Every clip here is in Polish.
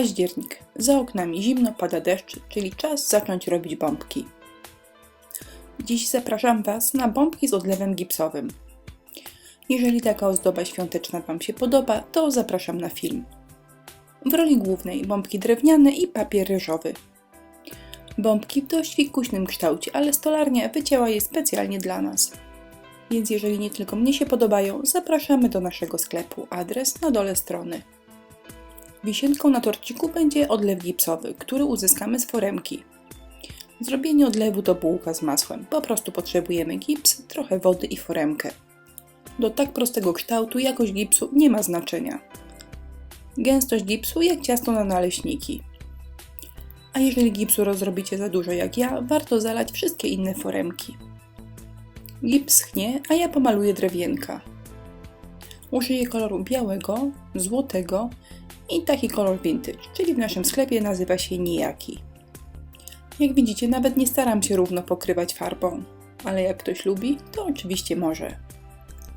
Październik. Za oknami zimno, pada deszcz, czyli czas zacząć robić bombki. Dziś zapraszam Was na bombki z odlewem gipsowym. Jeżeli taka ozdoba świąteczna Wam się podoba, to zapraszam na film. W roli głównej bombki drewniane i papier ryżowy. Bombki w dość fikuśnym kształcie, ale stolarnia wycięła je specjalnie dla nas. Więc jeżeli nie tylko mnie się podobają, zapraszamy do naszego sklepu. Adres na dole strony. Wisienką na torciku będzie odlew gipsowy, który uzyskamy z foremki. Zrobienie odlewu to bułka z masłem. Po prostu potrzebujemy gips, trochę wody i foremkę. Do tak prostego kształtu jakość gipsu nie ma znaczenia. Gęstość gipsu jak ciasto na naleśniki. A jeżeli gipsu rozrobicie za dużo jak ja, warto zalać wszystkie inne foremki. Gips schnie, a ja pomaluję drewienka. Użyję koloru białego, złotego i taki kolor vintage, czyli w naszym sklepie nazywa się nijaki. Jak widzicie, nawet nie staram się równo pokrywać farbą, ale jak ktoś lubi, to oczywiście może.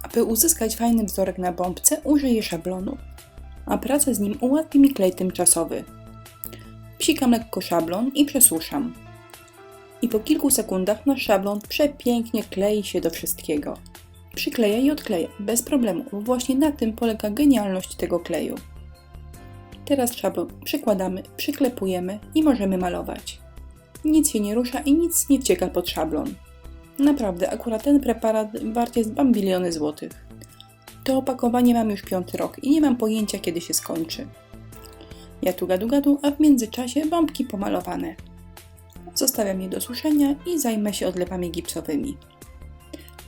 Aby uzyskać fajny wzorek na bombce, użyję szablonu, a pracę z nim ułatwi mi klej tymczasowy. Psikam lekko szablon i przesuszam. I po kilku sekundach nasz szablon przepięknie klei się do wszystkiego. Przykleja i odkleja, bez problemu, bo właśnie na tym polega genialność tego kleju. Teraz szablon przykładamy, przyklepujemy i możemy malować. Nic się nie rusza i nic nie wcieka pod szablon. Naprawdę, akurat ten preparat wart jest bambiliony złotych. To opakowanie mam już piąty rok i nie mam pojęcia kiedy się skończy. Ja tu gadu gadu, a w międzyczasie bombki pomalowane. Zostawiam je do suszenia i zajmę się odlewami gipsowymi.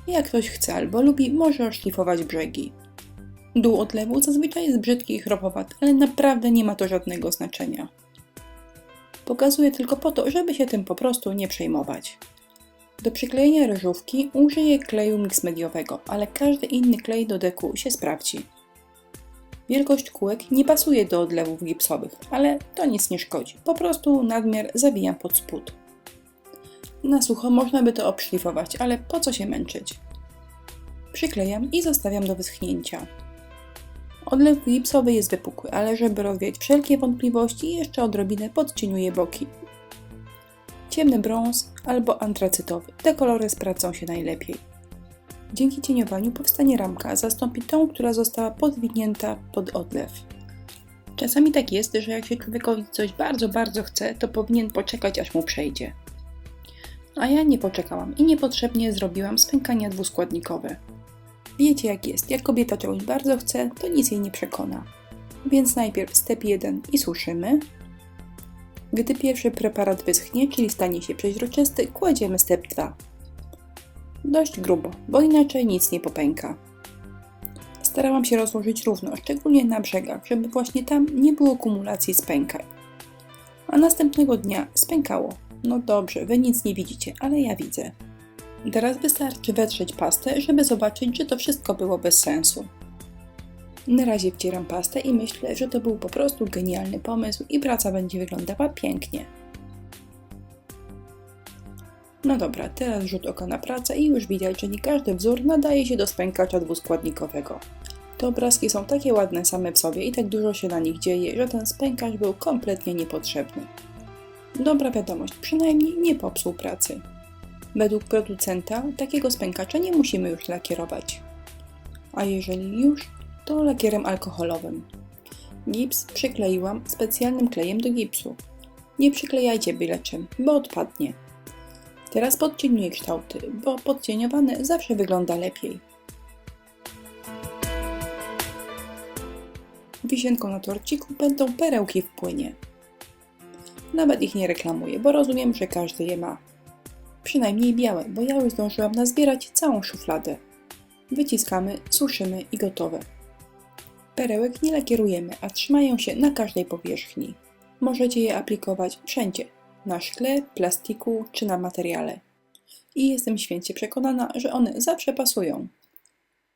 Jak ktoś chce albo lubi, może oszlifować brzegi. Dół odlewu zazwyczaj jest brzydki i chropowaty, ale naprawdę nie ma to żadnego znaczenia. Pokazuję tylko po to, żeby się tym po prostu nie przejmować. Do przyklejenia ryżówki użyję kleju mix mediowego, ale każdy inny klej do deku się sprawdzi. Wielkość kółek nie pasuje do odlewów gipsowych, ale to nic nie szkodzi. Po prostu nadmiar zawijam pod spód. Na sucho można by to obszlifować, ale po co się męczyć? Przyklejam i zostawiam do wyschnięcia. Odlew gipsowy jest wypukły, ale żeby rozwiać wszelkie wątpliwości, jeszcze odrobinę podcieniuję boki. Ciemny brąz albo antracytowy. Te kolory sprawdzą się najlepiej. Dzięki cieniowaniu powstanie ramka, zastąpi tą, która została podwinięta pod odlew. Czasami tak jest, że jak się człowiekowi coś bardzo, bardzo chce, to powinien poczekać, aż mu przejdzie. A ja nie poczekałam i niepotrzebnie zrobiłam spękania dwuskładnikowe. Wiecie jak jest, jak kobieta czegoś bardzo chce, to nic jej nie przekona. Więc najpierw step 1 i suszymy. Gdy pierwszy preparat wyschnie, czyli stanie się przeźroczysty, kładziemy step 2. Dość grubo, bo inaczej nic nie popęka. Starałam się rozłożyć równo, szczególnie na brzegach, żeby właśnie tam nie było kumulacji spękań. A następnego dnia spękało. No dobrze, wy nic nie widzicie, ale ja widzę. Teraz wystarczy wetrzeć pastę, żeby zobaczyć, że to wszystko było bez sensu. Na razie wcieram pastę i myślę, że to był po prostu genialny pomysł i praca będzie wyglądała pięknie. No dobra, teraz rzut oka na pracę i już widać, że nie każdy wzór nadaje się do spękacza dwuskładnikowego. Te obrazki są takie ładne same w sobie i tak dużo się na nich dzieje, że ten spękacz był kompletnie niepotrzebny. Dobra wiadomość, przynajmniej nie popsuł pracy. Według producenta takiego spękacza nie musimy już lakierować. A jeżeli już, to lakierem alkoholowym. Gips przykleiłam specjalnym klejem do gipsu. Nie przyklejajcie byle czym, bo odpadnie. Teraz podcieniuję kształty, bo podcieniowane zawsze wygląda lepiej. Wisienką na torciku będą perełki w płynie. Nawet ich nie reklamuję, bo rozumiem, że każdy je ma. Przynajmniej białe, bo ja już zdążyłam nazbierać całą szufladę. Wyciskamy, suszymy i gotowe. Perełek nie lakierujemy, a trzymają się na każdej powierzchni. Możecie je aplikować wszędzie, na szkle, plastiku czy na materiale. I jestem święcie przekonana, że one zawsze pasują.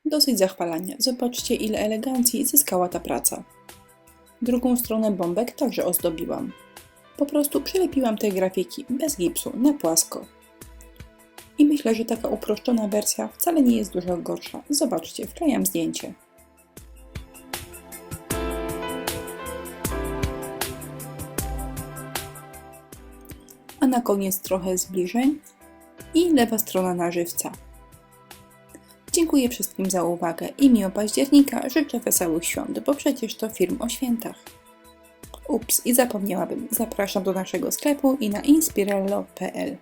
Dosyć zachwalania. Zobaczcie, ile elegancji zyskała ta praca. Drugą stronę bombek także ozdobiłam. Po prostu przylepiłam te grafiki bez gipsu na płasko. I myślę, że taka uproszczona wersja wcale nie jest dużo gorsza. Zobaczcie, wklejam zdjęcie. a na koniec trochę zbliżeń i lewa strona na żywca. Dziękuję wszystkim za uwagę i miło października życzę wesołych świąt, bo przecież to film o świętach. Ups, i zapomniałabym. Zapraszam do naszego sklepu i na inspirello.pl.